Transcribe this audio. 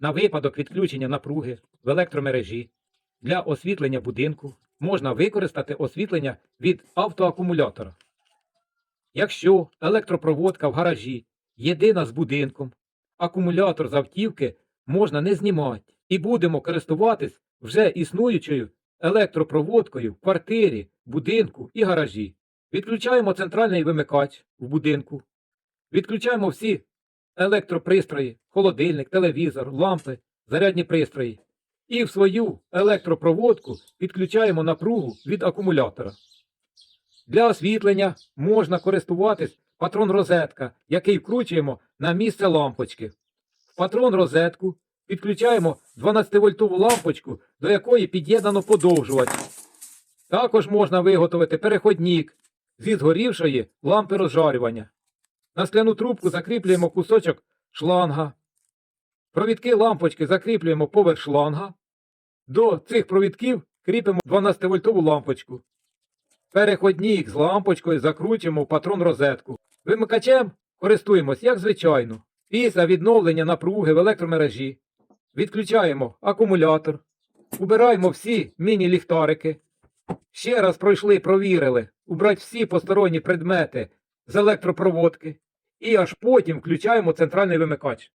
на випадок відключення напруги в електромережі для освітлення будинку можна використати освітлення від автоакумулятора. Якщо електропроводка в гаражі єдина з будинком, акумулятор з автівки можна не знімати і будемо користуватись вже існуючою електропроводкою в квартирі, будинку і гаражі. Відключаємо центральний вимикач в будинку. Відключаємо всі електропристрої, холодильник, телевізор, лампи, зарядні пристрої. І в свою електропроводку підключаємо напругу від акумулятора. Для освітлення можна користуватись патрон розетка, який вкручуємо на місце лампочки. В патрон розетку підключаємо 12-вольтову лампочку, до якої під'єднано подовжувач. Також можна виготовити переходник зі згорівшої лампи розжарювання. На скляну трубку закріплюємо кусочок шланга. Провідки лампочки закріплюємо поверх шланга. До цих провідків кріпимо 12-вольтову лампочку. Переходник з лампочкою закручуємо в патрон розетку. Вимикачем користуємось, як звичайно. Після відновлення напруги в електромережі відключаємо акумулятор, убираємо всі міні-ліхтарики. Ще раз пройшли, провірили, убрати всі посторонні предмети з електропроводки і аж потім включаємо центральний вимикач.